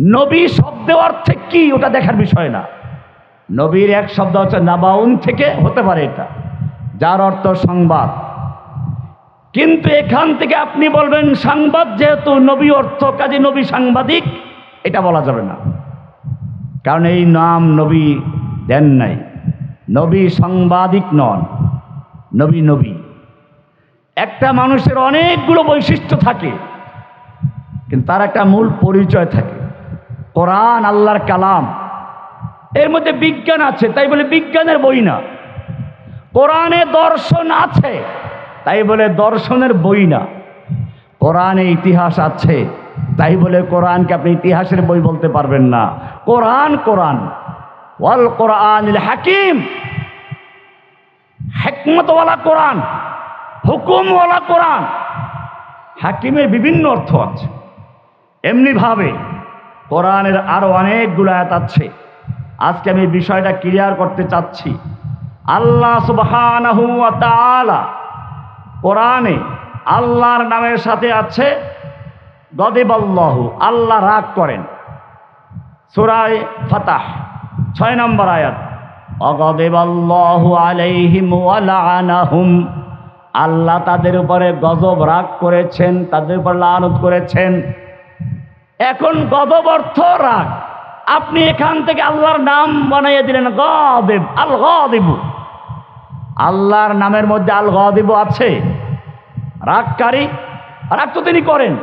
নবী শব্দের অর্থে কি, ওটা দেখার বিষয় না। নবীর এক শব্দ হচ্ছে নাবাউন থেকে, হতে পারে এটা। যার অর্থ সংবাদ। কিন্তু এখান থেকে আপনি বলবেন, সাংবাদ যেহেতু নবী অর্থ, কাজে নবী সাংবাদিক, এটা বলা যাবে না। কারণ এই নাম নবী দেন নাই। নবী সাংবাদিক নন, নবী নবী। একটা মানুষের অনেকগুলো বৈশিষ্ট্য থাকে, কিন্তু তার একটা মূল পরিচয় থাকে। কোরআন আল্লাহর কালাম। এর মধ্যে বিজ্ঞান আছে, তাই বলে বিজ্ঞানের বই না। কোরআনে দর্শন আছে, তাই বলে দর্শনের বই না। কোরআনে ইতিহাস আছে, তাই বলে কোরআনকে আপনি ইতিহাসের বই বলতে পারবেন না। কোরআন কোরআন। ওয়াল কোরআন হাকিম। হেকমতওয়ালা কোরআন, হুকুমওয়ালা কোরআন। হাকিমের বিভিন্ন অর্থ আছে। এমনিভাবে কোরআনের আরও অনেকগুলো আয়াত আছে। আজকে আমি বিষয়টা ক্লিয়ার করতে চাচ্ছি। আল্লাহ সুবহানাহু কোরআনে আল্লাহর নামের সাথে আছে, গদেবাল্লাহু, আল্লাহ রাগ করেন। সুরায় ফাতাহ, ছয় নম্বর আয়াত, অগদেবাল্লাহু আলাইহিম আল্লাহ তাদের উপরে গজব রাগ করেছেন, তাদের উপর লানত করেছেন। এখন গজব অর্থ রাগ। আপনি এখান থেকে আল্লাহর নাম বানাইয়ে দিলেন গদেব আল গদেবু আল্লাহর নামের মধ্যে আল গদেবু আছে। রাগকারী, রাগ তো তিনি করেন।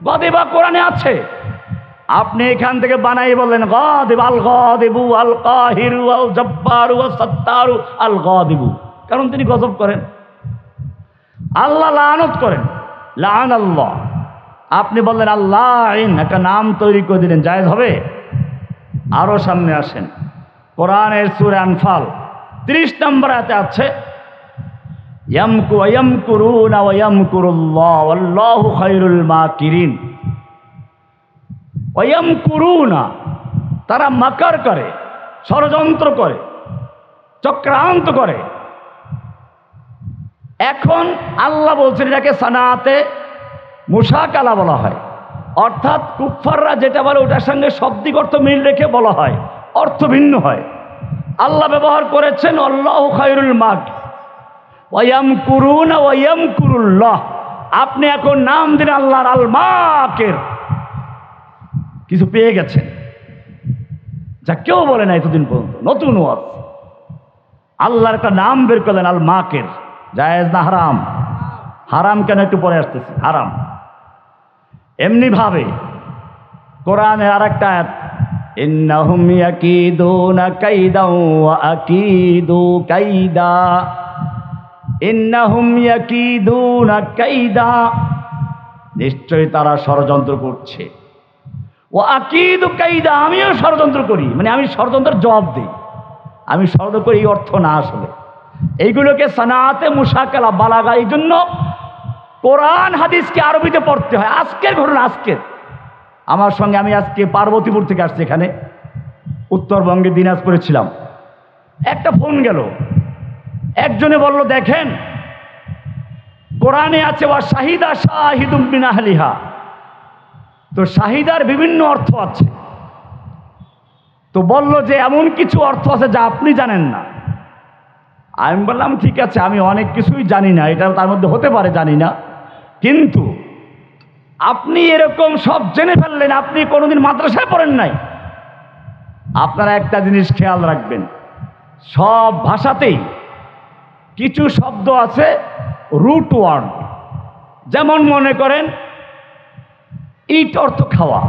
গদেবা কোরআনে আছে। আপনি এখান থেকে বানাই বললেন, গদেব আল গদেবু আল কাহিরু আল জব্বারু আল সত্তারু আল গদেবু কারণ তিনি গজব করেন। আল্লাহ লানত করেন। লান আল্লাহ আপনি বললেন, আল্লাহ আইন একটা নাম তৈরি করে দিলেন, জায়েজ হবে? আরও সামনে আসেন। কোরআনের সুরে আনফাল, ত্রিশ নম্বর হাতে আছে তারা মাকার করে, ষড়যন্ত্র করে, চক্রান্ত করে। এখন আল্লাহ বলছেন, এটাকে সানাতে মুসাকালা বলা হয়। অর্থাৎ কুফাররা যেটা বলে, ওটার সঙ্গে শব্দিক অর্থ মিল রেখে বলা হয়। অর্থ ভিন্ন হয়। আল্লাহ ব্যবহার করেছেন, আল্লাহ খায়রুল মাক ওয়াম কুরুন ওয়াম কুরুল্লাহ আপনি এখন নাম দিন আল্লাহর আল মাকের। কিছু পেয়ে গেছেন। যা কেউ বলে না এতদিন পর্যন্ত। নতুন ওয়াজ। আল্লাহর একটা নাম বের করলেন আল মাকের। জায়েজ না হারাম? হারাম কেন? একটু পরে আসতেছি। হারাম। এমনি ভাবে কোরআনে আর একটা ইয়াকিদুনা কাইদা ওয়া আকিদু কাইদা। কাইদা। নিশ্চয়ই তারা ষড়যন্ত্র করছে। ও আকিদু কাইদা, আমিও ষড়যন্ত্র করি। মানে আমি ষড়যন্ত্রের জবাব দিই। আমি ষড়যন্ত্র করি অর্থ না আসলে। এইগুলোকে সানাতে মুসাকালা বালাগা এই জন্য কোরআন হাদিসকে আরবিতে পড়তে হয়। আজকের ঘটনা আজকের। আমার সঙ্গে আমি আজকে পার্বতীপুর থেকে আসছি এখানে। উত্তরবঙ্গে দিনাজপুরে ছিলাম। একটা ফোন গেল। একজনে বলল, দেখেন, কোরআনে আছে, ওয়া শাহিদা শাহিদুম বিনাহলিহা তো শাহিদার বিভিন্ন অর্থ আছে। তো বলল যে, এমন কিছু অর্থ আছে যা আপনি জানেন না। আমি বললাম, ঠিক আছে, আমি অনেক কিছুই জানি না। এটা তার মধ্যে হতে পারে, জানি না। কিন্তু আপনি এরকম সব জেনে ফেললেন, আপনি কোনোদিন মাদ্রাসায় পড়েন নাই। আপনারা একটা জিনিস খেয়াল রাখবেন, সব ভাষাতেই কিছু শব্দ আছে রুট ওয়ার্ড যেমন মনে করেন ইট অর্থ খাওয়া।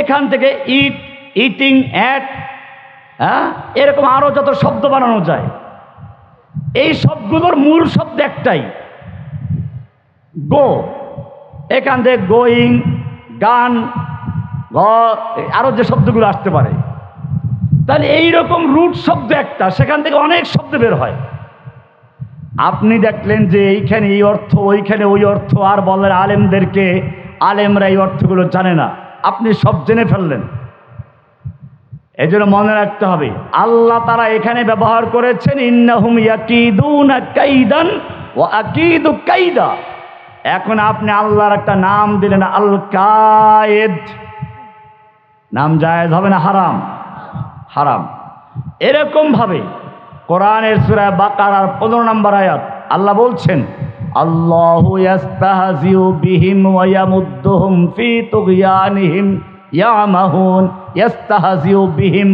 এখান থেকে ইট ইটিং অ্যাট হ্যাঁ এরকম আরও যত শব্দ বানানো যায়। এই সবগুলোর মূল শব্দ একটাই। গো। এখান থেকে গোয়িং, গান, গ আরও যে শব্দগুলো আসতে পারে। তাহলে এইরকম রুট শব্দ একটা, সেখান থেকে অনেক শব্দ বের হয়। আপনি দেখলেন যে এইখানে এই অর্থ, ওইখানে ওই অর্থ, আর বলেন আলেমদেরকে, আলেমরা এই অর্থগুলো জানে না। আপনি সব জেনে ফেললেন। এই জন্য মনে রাখতে হবে, আল্লাহ তারা এখানে ব্যবহার করেছেন, ইন্নাহুম ইয়াকিদুনা কাইদান ও আকিদু কাইদা। এখন আপনি আল্লাহর একটা নাম দিলেন আল কায়েদ নাম জায়েজ হবে না হারাম? হারাম। এরকম ভাবে কোরআনের সূরা বাকারার পনেরো নম্বর আয়াত আল্লাহ বলছেন, আল্লাহু ইয়াস্তাহজিউ বিহিম ওয়া ইয়ামুদ্দুহুম ফি তুগয়ানিহিম ইয়ামাহুন ইয়াস্তাহজিউ বিহিম।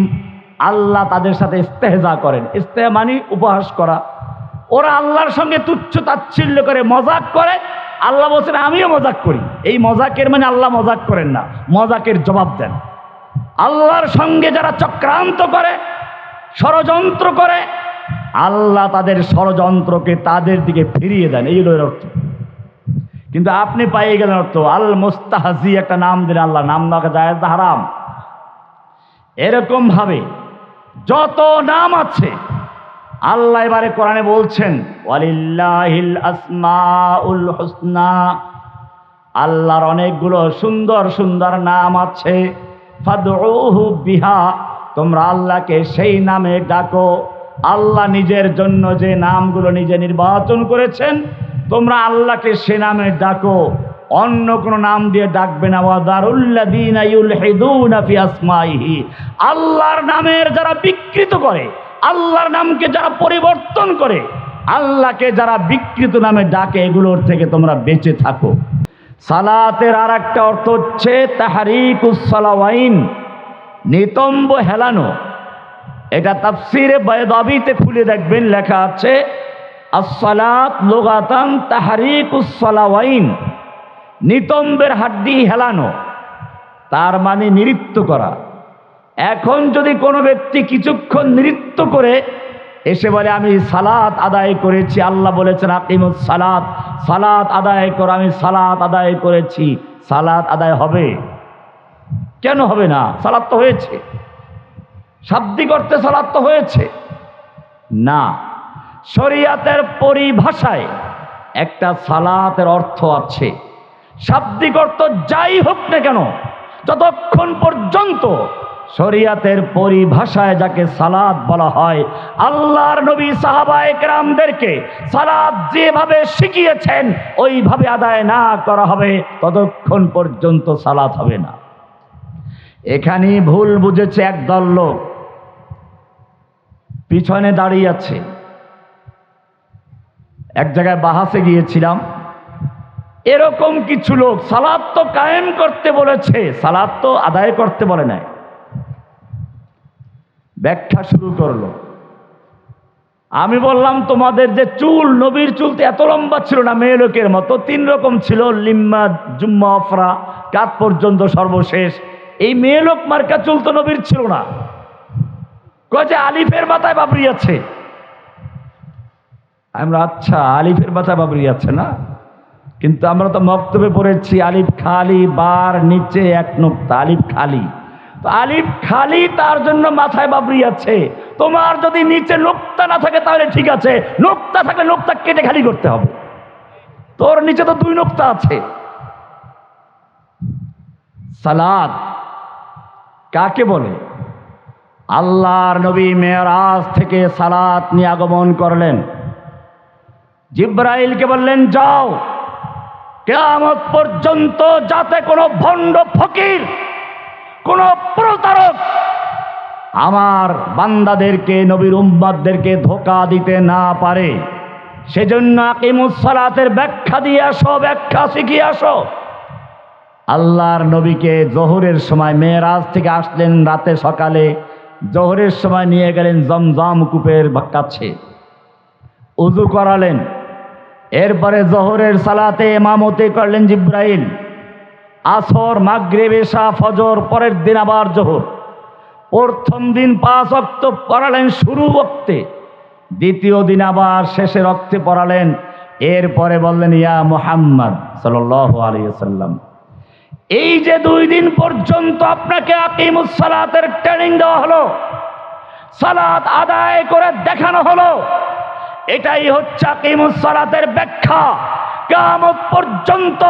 আল্লাহ তাদের সাথে ইস্তেহজা করেন। ইস্তেহা মানে উপহাস করা। ওরা আল্লাহর সঙ্গে তুচ্ছ তাচ্ছিল্য করে মজাক করে আল্লাহ বলছেন, আমিও মজাক করি। এই মজাকের মানে আল্লাহ মজাক করেন না, মজাকের জবাব দেন। আল্লাহর সঙ্গে যারা চক্রান্ত করে, ষড়যন্ত্র করে, আল্লাহ তাদের ষড়যন্ত্রকে তাদের দিকে ফিরিয়ে দেন, এই হলো অর্থ। কিন্তু আপনি পাইয়ে গেলেন অর্থ আল মোস্তাহাজি একটা নাম দিলেন, আল্লাহ, নাম না না হারাম। এরকম ভাবে যত নাম আছে আল্লাহ এবারে কোরআনে বলছেন, ওয়ালিল্লাহিল আল্লাহর অনেকগুলো সুন্দর সুন্দর নাম আছে। বিহা। তোমরা আল্লাহকে সেই নামে ডাকো। আল্লাহ নিজের জন্য যে নামগুলো নিজে নির্বাচন করেছেন, তোমরা আল্লাহকে সে নামে ডাকো। অন্য কোনো নাম দিয়ে ডাকবে না। আল্লাহর নামের যারা বিকৃত করে আল্লাহর নামকে যারা পরিবর্তন করে, আল্লাহকে যারা বিকৃত নামে ডাকে, এগুলোর থেকে তোমরা বেঁচে থাকো। সালাতের আর একটা অর্থ হচ্ছে তাহারিকুসালাওয়াইন নিতম্ব হেলানো। এটা তাফসিরে বয়দাবিতে খুলে দেখবেন, লেখা আছে, আসসালাত লোগাতান তাহারিকুসালাওয়াইন নিতম্বের হাড্ডি হেলানো, তার মানে নৃত্য করা। এখন যদি কোনো ব্যক্তি কিছুক্ষণ নৃত্য করে, এসে বলে, আমি সালাত আদায় করেছি। আল্লাহ বলেছেন, আকিমুস সালাত। সালাত আদায় করো, আমি সালাত আদায় করেছি। সালাত আদায় হবে? কেন হবে না? সালাত তো হয়েছে। শাব্দিক অর্থে সালাত তো হয়েছে? না। শরিয়াতের পরিভাষায় একটা সালাতের অর্থ আছে। শাব্দিক অর্থ যাই হোক না কেন, যতক্ষণ পর্যন্ত শরিয়াতের পরিভাষায় যাকে সালাদ বলা হয়, আল্লাহর নবী সাহাবা একরামদেরকে সালাদ যেভাবে শিখিয়েছেন, ওইভাবে আদায় না করা হবে, ততক্ষণ পর্যন্ত সালাদ হবে না। এখানে ভুল বুঝেছে একদল লোক। পিছনে দাঁড়িয়ে আছে। এক জায়গায় বাহাসে গিয়েছিলাম। এরকম কিছু লোক সালাদ তো কায়েম করতে বলেছে, সালাদ তো আদায় করতে বলে নাই। ব্যাখ্যা শুরু করল। আমি বললাম, তোমাদের যে চুল, নবীর চুল তো এত লম্বা ছিল না, মেয়ে লোকের মতো। তিন রকম ছিল, লিম্মা, জুম্মা অফরা কাত পর্যন্ত সর্বশেষ। এই মেয়ে লোক মার্কা চুল তো নবীর ছিল না। কয় যে, আলিফের মাথায় বাবরি আছে। আমরা আচ্ছা আলিফের মাথায় বাবরি আছে না? কিন্তু আমরা তো মক্তবে পড়েছি, আলিফ খালি, বার নিচে এক নোক্তা, আলিফ খালি। আলিফ খালি তার জন্য মাথায় বাবরি আছে। তোমার যদি নিচে নোক্তা না থাকে তাহলে ঠিক আছে। নোক্তা থাকলে নোক্তা কেটে খালি করতে হবে। তোর নিচে তো দুই নোক্তা আছে। সালাদ কাকে বলে? আল্লাহর নবী মেয়েরাজ থেকে সালাত নিয়ে আগমন করলেন। জিব্রাইলকে বললেন, যাও, কেয়ামত পর্যন্ত যাতে কোনো ভণ্ড ফকির কোনো প্রতারক আমার বান্দাদেরকে, নবীর উম্মাদদেরকে ধোকা দিতে না পারে। সেজন্য আকিমুসলাতের ব্যাখ্যা দিয়ে আসো, ব্যাখ্যা শিখিয়ে আসো। আল্লাহর নবীকে জোহরের সময় মেয়েরাজ থেকে আসলেন রাতে সকালে। জোহরের সময় নিয়ে গেলেন জমজম কূপের কাছে। উজু করালেন। এরপরে জোহরের সালাতে এমামতি করলেন জিব্রাইল। আসর, মাগরিব, এশা, ফজর, পরের দিন আবার জোহর। প্রথম দিন পাঁচ অক্ত পড়ালেন শুরু বক্তে দ্বিতীয় দিন আবার শেষে রক্তে পড়ালেন। এরপরে বললেন, ইয়া মুহাম্মদ সাল্লাহ আলিয়াল্লাম এই যে দুই দিন পর্যন্ত আপনাকে আকিমুস সালাতের ট্রেনিং দেওয়া হলো, সালাত আদায় করে দেখানো হলো, এটাই হচ্ছে আকিমুস সালাতের ব্যাখ্যা। কিয়ামত পর্যন্ত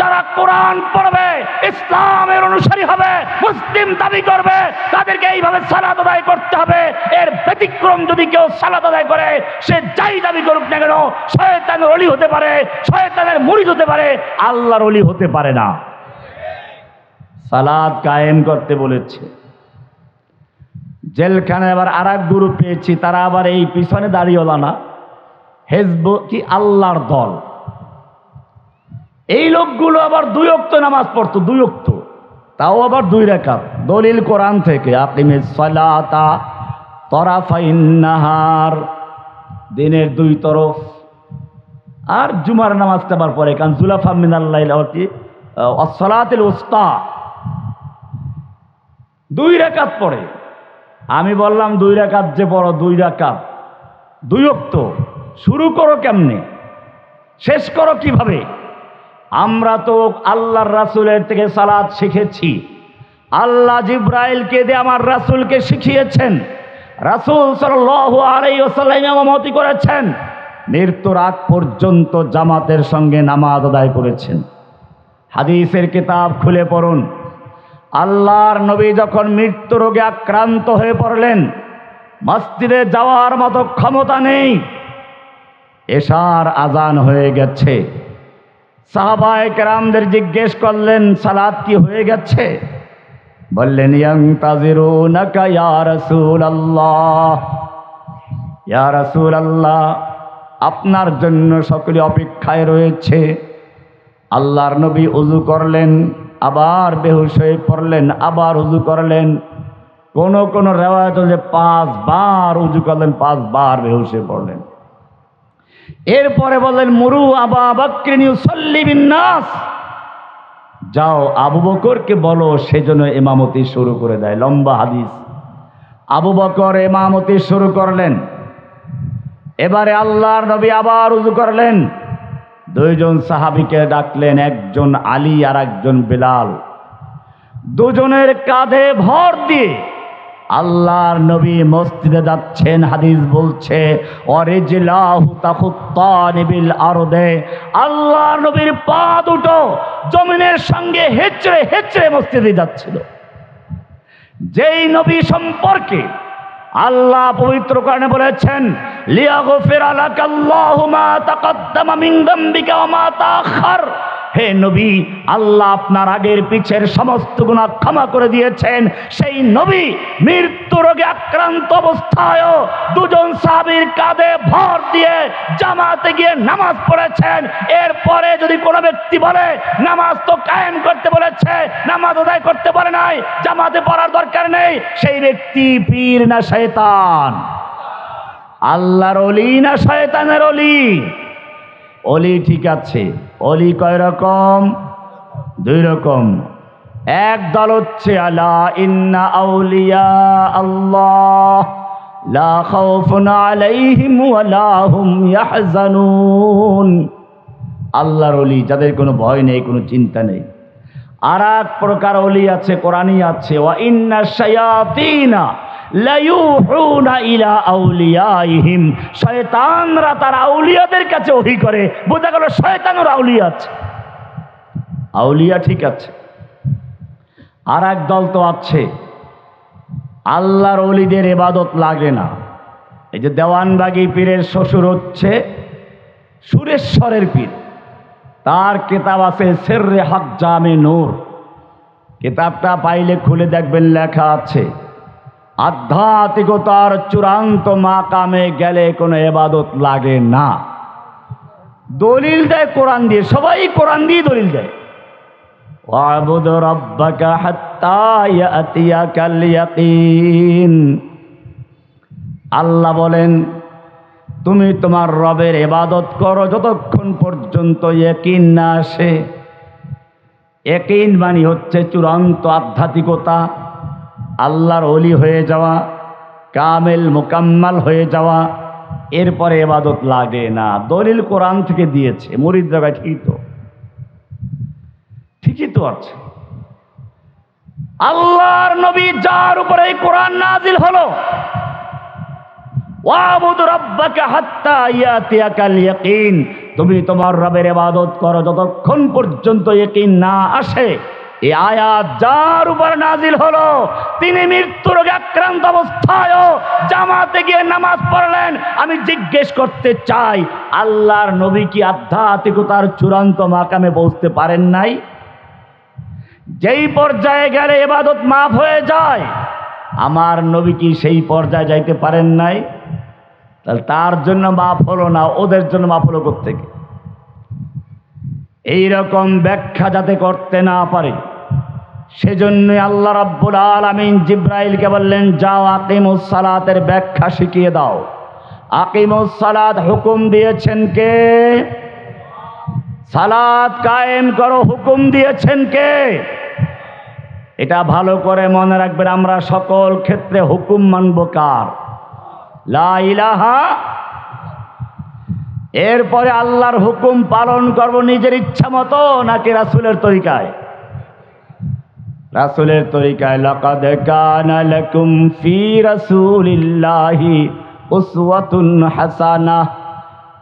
যারা কোরআন পড়বে, ইসলামের অনুসারী হবে, মুসলিম দাবি করবে, তাদেরকে এইভাবে সালাত আদায় করতে হবে। এর ব্যতিক্রম যদি কেউ সালাত আদায় করে, সে যাই দাবি করুক না কেন, শয়তানের অলি হতে পারে, শয়তানের মুরিদ হতে পারে, আল্লাহর অলি হতে পারে না। সালাদ কায়েম করতে বলেছে। জেলখানে আবার আর এক গ্রুপ পেয়েছি, তারা আবার এই পিছনে দাঁড়িয়েলা না। হেজব কি আল্লাহর দল। এই লোকগুলো আবার দুই অক্ত নামাজ পড়তো, দুই অক্ত তাও আবার দুই রেখাত। দলিল কোরআন থেকে আকিমে সালাতা দিনের দুই তরফ। আর জুমার নামাজটা আবার পরে, কারণ জুলাফা মিনাল্লাহি অসলাতিল উস্তা। দুই রেখাত পড়ে। আমি বললাম, দুই রেখাত যে বড় দুই রেখাত। দুই অক্ত শুরু করো কেমনে? শেষ করো কীভাবে? আমরা তো আল্লাহর রাসুলের থেকে সালাদ শিখেছি। আল্লাহ জিব্রাইলকে দিয়ে আমার রাসুলকে শিখিয়েছেন। রাসুল ইমামতি করেছেন। মৃত্যুর আগ পর্যন্ত জামাতের সঙ্গে নামাজ আদায় করেছেন। হাদিসের কিতাব খুলে পড়ুন। আল্লাহর নবী যখন মৃত্যু রোগে আক্রান্ত হয়ে পড়লেন, মসজিদে যাওয়ার মতো ক্ষমতা নেই। এশার আজান হয়ে গেছে। সাহাবায় কেরামদের জিজ্ঞেস করলেন, সালাদ কি হয়ে গেছে? বললেন নাকা আল্লাহ আল্লাহ আপনার জন্য সকলে অপেক্ষায় রয়েছে। আল্লাহর নবী উজু করলেন, আবার বেহুশ হয়ে পড়লেন, আবার উজু করলেন। কোন কোন রেওয়ায়ত যে পাঁচবার উজু করলেন, পাঁচবার বেহুশ হয়ে পড়লেন। এরপরে বললেন, মুরু আবা বাক্রিনী সল্লি বিন্যাস যাও, আবু বকরকে বলো সেজন্য এমামতি শুরু করে দেয়। লম্বা হাদিস। আবু বকর এমামতি শুরু করলেন। এবারে আল্লাহর নবী আবার উজু করলেন। দুইজন সাহাবিকে ডাকলেন, একজন আলী আর একজন বেলাল। দুজনের কাঁধে ভর দিয়ে আল্লাহর নবী মসজিদে যাচ্ছেন, হাদিস বলছে আল্লাহর নবীর পা দুটো জমিনের সঙ্গে হেচড়ে হেচড়ে মসজিদে যাচ্ছিল। যেই নবী সম্পর্কে আল্লাহ পবিত্র কারণে বলেছেন লিয়াগফির আলাকাল্লাহু মা তাকাদ্দামা মিন যামবিকা ওয়া মা তাআখার। হে নবী, আল্লাহ আপনার আগের পিছের সমস্ত গুণা ক্ষমা করে দিয়েছেন। সেই নবী মৃত্যু রোগে আক্রান্ত অবস্থায়ও দুজন সাহাবীর কাঁধে ভর দিয়ে জামাতে গিয়ে নামাজ পড়েছেন। এরপরে যদি কোনো ব্যক্তি বলে, নামাজ তো কায়েম করতে বলেছে, নামাজ আদায় করতে বলে নাই, জামাতে পড়ার দরকার নেই, সেই ব্যক্তি পীর না শয়তান? আল্লাহর অলি না শয়তানের অলি? অলি ঠিক আছে অলি কয় রকম? দুই রকম। এক দল হচ্ছে, আলা ইন্না আউলিয়া আল্লাহ, লা খাউফুন আলাইহিম ওয়া লা হুম ইয়াহজানুন। আল্লাহর অলি, যাদের কোনো ভয় নেই, কোনো চিন্তা নেই। আর এক প্রকার অলি আছে, কোরআনই আছে, ওয়া ইন্না শায়াতিনা। তার আউলিয়াদের কাছে বোঝা গেল আউলিয়া আছে। আউলিয়া ঠিক আছে। আর এক দল তো আছে। আল্লাহর অলিদের এবাদত লাগে না। এই যে দেওয়ানবাগি পীরের শ্বশুর হচ্ছে সুরেশ্বরের পীর। তার কেতাব আছে সেররে হক জামে নূর। কিতাবটা পাইলে খুলে দেখবেন লেখা আছে। আধ্যাত্মিকতার চূড়ান্ত মাকামে গেলে কোনো এবাদত লাগে না। দলিল দেয়, কোরআন দিয়ে, সবাই কোরআন দিয়ে দলিল দেয়। আল্লাহ বলেন, তুমি তোমার রবের এবাদত করো যতক্ষণ পর্যন্ত একিন না আসে। একিন মানে হচ্ছে চূড়ান্ত আধ্যাত্মিকতা। আল্লাহর অলি হয়ে যাওয়া, কামেল মোকাম্মাল হয়ে যাওয়া, এরপরে এবাদত লাগে না। দলিল কোরআন থেকে দিয়েছে, মরিদ জায়গায় ঠিকই তো। ঠিকই তো আছে। আল্লাহর নবী যার উপরে এই কোরআন নাজিল হলো তুমি তোমার রবের ইবাদত করো যতক্ষণ পর্যন্ত ইয়াকিন না আসে। এই আয়াত যার উপর নাজিল হলো, তিনি মৃত্যু রোগে আক্রান্ত অবস্থায়ও জামাতে গিয়ে নামাজ পড়লেন। আমি জিজ্ঞেস করতে চাই, আল্লাহর নবী কি আধ্যাত্মিকতার চূড়ান্ত মাকামে পৌঁছতে পারেন নাই? যেই পর্যায়ে গেলে এবাদত মাফ হয়ে যায়, আমার নবী কি সেই পর্যায়ে যাইতে পারেন নাই? তাহলে তার জন্য মাফ হলো না, ওদের জন্য মাফ হলো থেকে এইরকম ব্যাখ্যা যাতে করতে না পারে সেজন্যই আল্লাহ রাব্বুল আলামিন জিব্রাইলকে বললেন, যাও আকিমুস সালাতের ব্যাখ্যা শিখিয়ে দাও। আকিমুস সালাত হুকুম দিয়েছেন কে? সালাত কায়েম করো, হুকুম দিয়েছেন কে? এটা ভালো করে মনে রাখবেন, আমরা সকল ক্ষেত্রে হুকুম মানব কার? ইলাহা এরপরে আল্লাহর হুকুম পালন করব নিজের ইচ্ছা মতো নাকি রাসুলের তরিকায়? রাসুলের তরিকায়, লাকাদ কানা লাকুম ফি রাসূলিল্লাহি উসওয়াতুন হাসানাহ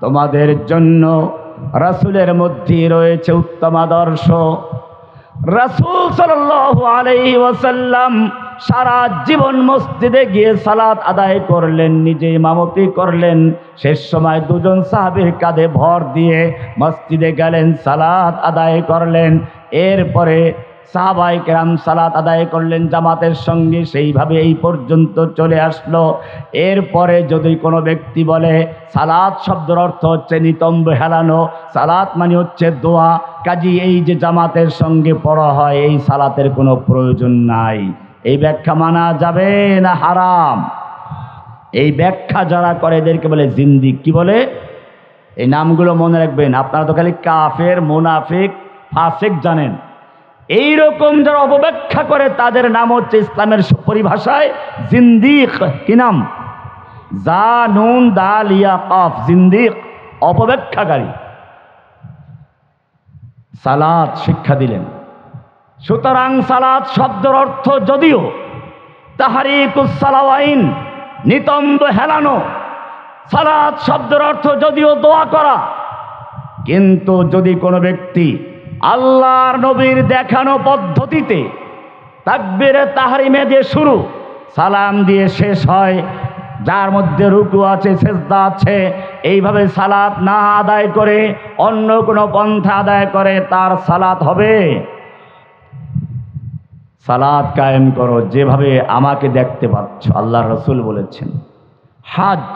তোমাদের জন্য রাসূলের মধ্যে রয়েছে উত্তম আদর্শ। রাসূল সাল্লাল্লাহু আলাইহি ওয়াসাল্লাম সারা জীবন মসজিদে গিয়ে সালাত আদায় করলেন, নিজে ইমামতি করলেন। শেষ সময় দুজন সাহাবীর কাঁধে ভর দিয়ে মসজিদে গেলেন, সালাত আদায় করলেন। এরপরে সাহাবাই কেরাম সালাত আদায় করলেন জামাতের সঙ্গে, সেইভাবে এই পর্যন্ত চলে আসলো। এরপরে যদি কোনো ব্যক্তি বলে, সালাত শব্দের অর্থ হচ্ছে নিতম্ব হেলানো, সালাত মানে হচ্ছে দোয়া, কাজী এই যে জামাতের সঙ্গে পড়া হয়, এই সালাতের কোনো প্রয়োজন নাই। এই ব্যাখ্যা মানা যাবে না হারাম? এই ব্যাখ্যা যারা করে, এদেরকে বলে জিন্দিক কি বলে? এই নামগুলো মনে রাখবেন। আপনারা তো খালি কাফের, মোনাফিক, ফাসেক জানেন। এই রকম যারা অপব্যাখ্যা করে, তাদের নাম হচ্ছে ইসলামের পরিভাষায় জিন্দিক। কি নাম? জা, নুন, দাল, ইয়া, কফ, জিন্দিক, অপব্যাখ্যাকারী। সালাদ শিক্ষা দিলেন। সুতরাং সালাদ শব্দের অর্থ যদিও তাহারিকুসালাওয়াইন নিতম্ব হেলানো। সালাদ শব্দের অর্থ যদিও দোয়া করা। কিন্তু যদি কোনো ব্যক্তি আল্লাহর নবীর দেখানো পদ্ধতিতে তাকবিরে তাহারিমে দিয়ে শুরু, সালাম দিয়ে শেষ হয়, যার মধ্যে রুকু আছে, সেজদা আছে, এইভাবে সালাত না আদায় করে, অন্য কোনো পন্থা আদায় করে, তার সালাত হবে। সালাদ কায়েম করো, যেভাবে আমাকে দেখতে পাচ্ছ আল্লাহ রসুল বলেছেন। হাজ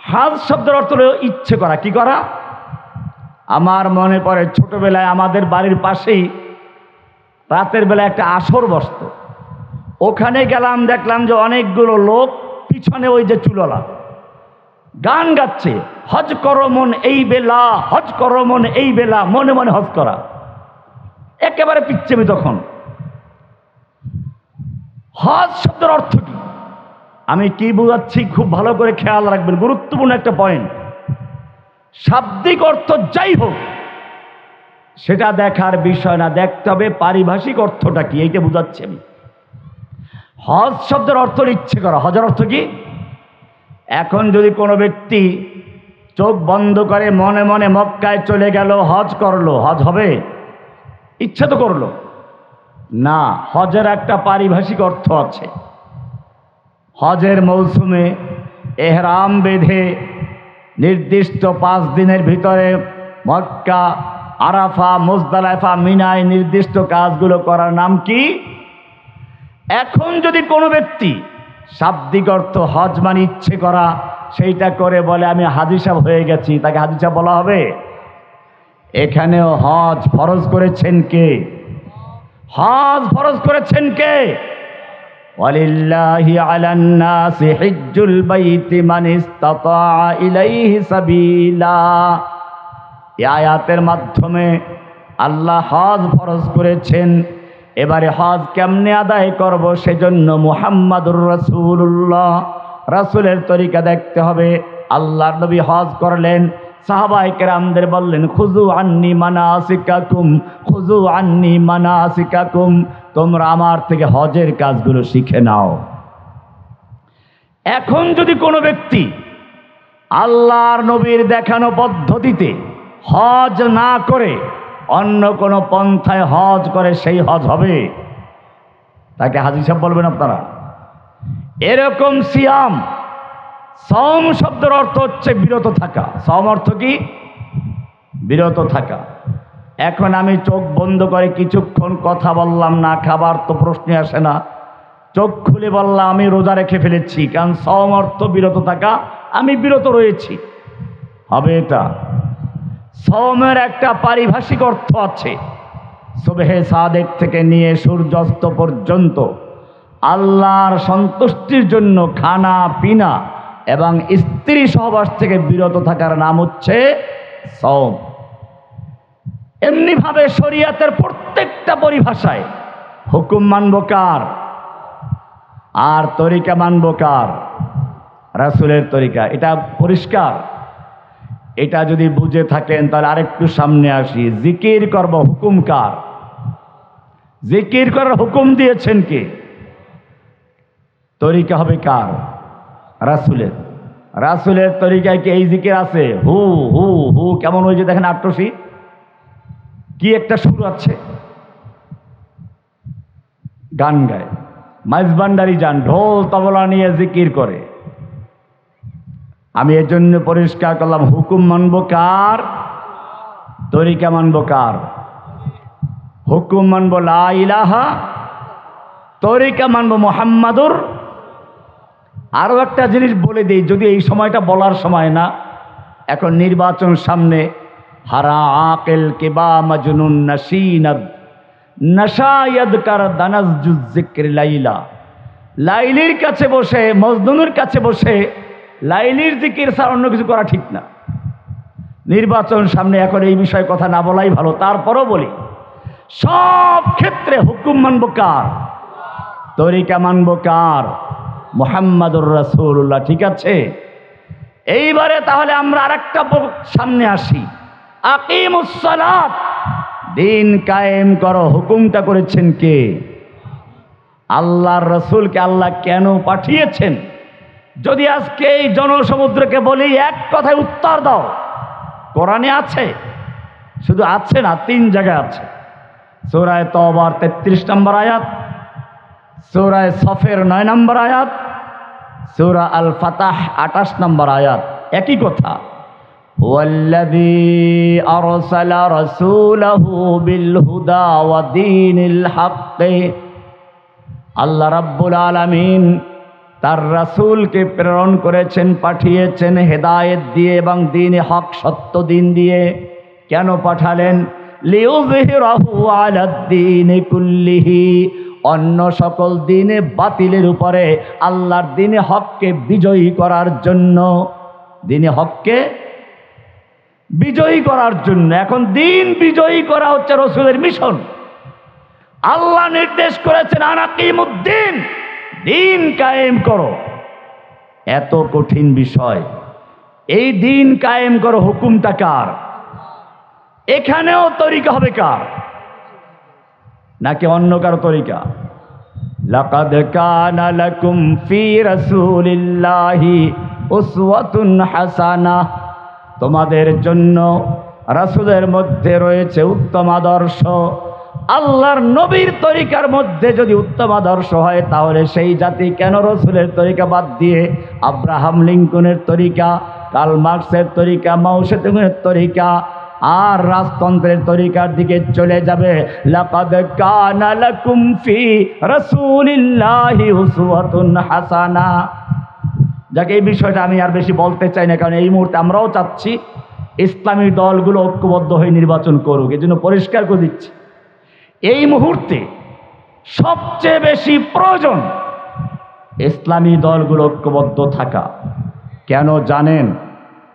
হাজ শব্দের অর্থ ইচ্ছে করা, কি করা? আমার মনে পড়ে ছোটবেলায় আমাদের বাড়ির পাশেই রাতের বেলা একটা আসর বসত। ওখানে গেলাম, দেখলাম যে অনেকগুলো লোক পিছনে ওই যে চুললা গান গাচ্ছে, হজ করো মন এই বেলা, হজ করো মন এই বেলা, মনে মনে হজ করা। একেবারে পিচ্ছেমি তখন। হজ শব্দের অর্থ কি? আমি কি বোঝাচ্ছি? খুব ভালো করে খেয়াল রাখবেন, গুরুত্বপূর্ণ একটা পয়েন্ট শাব্দিক অর্থ যাই হোক, সেটা দেখার বিষয় না। দেখতে হবে পারিভাষিক অর্থটা কি, এইটা বোঝাচ্ছি আমি। হজ শব্দের অর্থ ইচ্ছে করা। হজের অর্থ কি? এখন যদি কোনো ব্যক্তি চোখ বন্ধ করে মনে মনে মক্কায় চলে গেল, হজ করল, হজ হবে? ইচ্ছে তো করল। না, হজের একটা পারিভাষিক অর্থ আছে। হজের মৌসুমে এহরাম বেঁধে নির্দিষ্ট পাঁচ দিনের ভিতরে মক্কা, আরাফা, মুজদালাফা, মিনায় নির্দিষ্ট কাজগুলো করার নাম কি? এখন যদি কোনো ব্যক্তি শাব্দিক অর্থ হজ মানে ইচ্ছে করা, সেইটা করে বলে, আমি হাজি সাহেব হয়ে গেছি তাকে হাজি সাহেব বলা হবে? এখানেও হজ ফরজ করেছেন কে? হজ ফরজ করেছেন কে? ওয়ালিল্লাহি আলান নাসি হিজ্জুল বাইতি ইলাইহি সাবিলা। এই আয়াতের মাধ্যমে আল্লাহ হজ ফরজ করেছেন। এবারে হজ কেমনে আদায় করব সেজন্য মুহাম্মাদুর রাসূলুল্লাহ, রাসূলের তরিকা দেখতে হবে। আল্লাহর নবী হজ করলেন সাহাবাই কেরামদের বললেন খুজু আন্নি মানা আসিকাকুম খুজু আন্নি মানা আসিকাকুম তোমরা আমার থেকে হজের কাজগুলো শিখে নাও। এখন যদি কোনো ব্যক্তি আল্লাহর নবীর দেখানো পদ্ধতিতে হজ না করে অন্য কোনো পন্থায় হজ করে সেই হজ হবে? তাকে হাজি সাহেব বলবেন আপনারা। এরকম সিয়াম সম শব্দের অর্থ হচ্ছে বিরত থাকা। সম অর্থ কি? বিরত থাকা। এখন আমি চোখ বন্ধ করে কিছুক্ষণ কথা বললাম না, খাবার তো প্রশ্নে আসে না। চোখ খুলে বললাম, আমি রোজা রেখে ফেলেছি, কারণ সম অর্থ বিরত থাকা, আমি বিরত রয়েছি। হবে এটা। সমের একটা পারিভাষিক অর্থ আছে, সুবেহে সাদেক থেকে নিয়ে সূর্যাস্ত পর্যন্ত। আল্লাহর সন্তুষ্টির জন্য খানা, পিনা এবং স্ত্রী সহবাস থেকে বিরত থাকার নাম হচ্ছে সম এমনিভাবে শরিয়াতের প্রত্যেকটা পরিভাষায় হুকুম মানব কার? আর তরিকা মানব কার? রাসুলের তরিকা। এটা পরিষ্কার। এটা যদি বুঝে থাকেন, তাহলে আরেকটু সামনে আসি। জিকির করব হুকুম কার? জিকির করার হুকুম দিয়েছেন কে? তরিকা হবে কার? রাসুলের। রাসুলের তরিকায় কি এই জিকির আছে? হু হু হু, কেমন হয়েছে দেখেন আট্টসি কি একটা সুর আছে। গান গায়। মাইজবান্ডারি যান, ঢোল তবলা নিয়ে জিকির করে। আমি এর জন্য পরিষ্কার করলাম, হুকুম মানব কার? তরিকা মানব কার? হুকুম মানব লা ইলাহা, তরিকা মানব মোহাম্মদুর। আরও একটা জিনিস বলে দিই, যদি এই সময়টা বলার সময় না, এখন নির্বাচন সামনে হারা আকেল কেবা মাজনুন নাসিনাদ নশায়দ কার দানাজ জিক্র লাইলা। লাইলির কাছে বসে, মজনুনের কাছে বসে লাইলির জিকির ছাড়া অন্য কিছু করা ঠিক না। নির্বাচন সামনে এখন এই বিষয়ে কথা না বলাই ভালো, তারপরও বলি, সব ক্ষেত্রে হুকুম মানব কার? তরিকা মানব কার? মোহাম্মদুর রাসূলুল্লাহ, ঠিক আছে? এইবারে তাহলে আমরা আরেকটা সামনে আসি। দিন কায়েম করো, হুকুমটা করেছেন কে? আল্লাহর রসুলকে আল্লাহ কেন পাঠিয়েছেন? যদি আজকে এই জনসমুদ্রকে বলি, এক কথায় উত্তর দাও। কোরআনে আছে, শুধু আছে না, তিন জায়গায় আছে। সৌরায় তবার তেত্রিশ নম্বর আয়াত, সোরায় সফের নয় নম্বর আয়াত, সৌরা আল ফাতাহ আঠাশ নম্বর আয়াত। একই কথা। والذي أرسل رسوله بالهدى ودين الحق আল্লাহ রাব্বুল আলামিন তার রাসূলকে প্রেরণ করেছেন পাঠিয়েছেন হেদায়েত দিয়ে এবং দিনে হক সত্য দিন দিয়ে কেন পাঠালেন লিউযহিরাহু আলাদ-দীনি কুল্লিহি অন্য সকল দিনে বাতিলের উপরে আল্লাহর দিনে হককে বিজয়ী করার জন্য দিনে হককে বিজয়ী করার জন্য। এখন দিন বিজয়ী করা হচ্ছে রসুলের মিশন। আল্লাহ নির্দেশ করেছেন, আনাকিমুদ্দিন, দিন কায়েম করো। এত কঠিন বিষয়। এই দিন কায়েম করো, হুকুমটা কার? এখানেও তরিকা হবে কার? নাকি অন্য কারও তরিকা? লাকাদ কানা লাকুম ফি রাসূলিল্লাহি উসওয়াতুন হাসানাহ। তোমাদের জন্য রাসূলের মধ্যে রয়েছে উত্তম আদর্শ। আল্লাহর নবীর তরিকার মধ্যে যদি উত্তম আদর্শ হয়, তাহলে সেই জাতি কেন রসুলের তরিকা বাদ দিয়ে আব্রাহাম লিঙ্কনের তরিকা কাল মার্কসের তরিকা মাউসেতুংয়ের তরিকা আর রাজতন্ত্রের তরিকার দিকে চলে যাবে? কানা হাসানা। যাকে, এই বিষয়টা আমি আর বেশি বলতে চাই না, কারণ এই মুহূর্তে আমরাও চাচ্ছি ইসলামী দলগুলো ঐক্যবদ্ধ হয়ে নির্বাচন করুক, এই জন্য পরিষ্কার করে দিচ্ছি। এই মুহূর্তে সবচেয়ে বেশি প্রয়োজন ইসলামী দলগুলো ঐক্যবদ্ধ থাকা। কেন জানেন?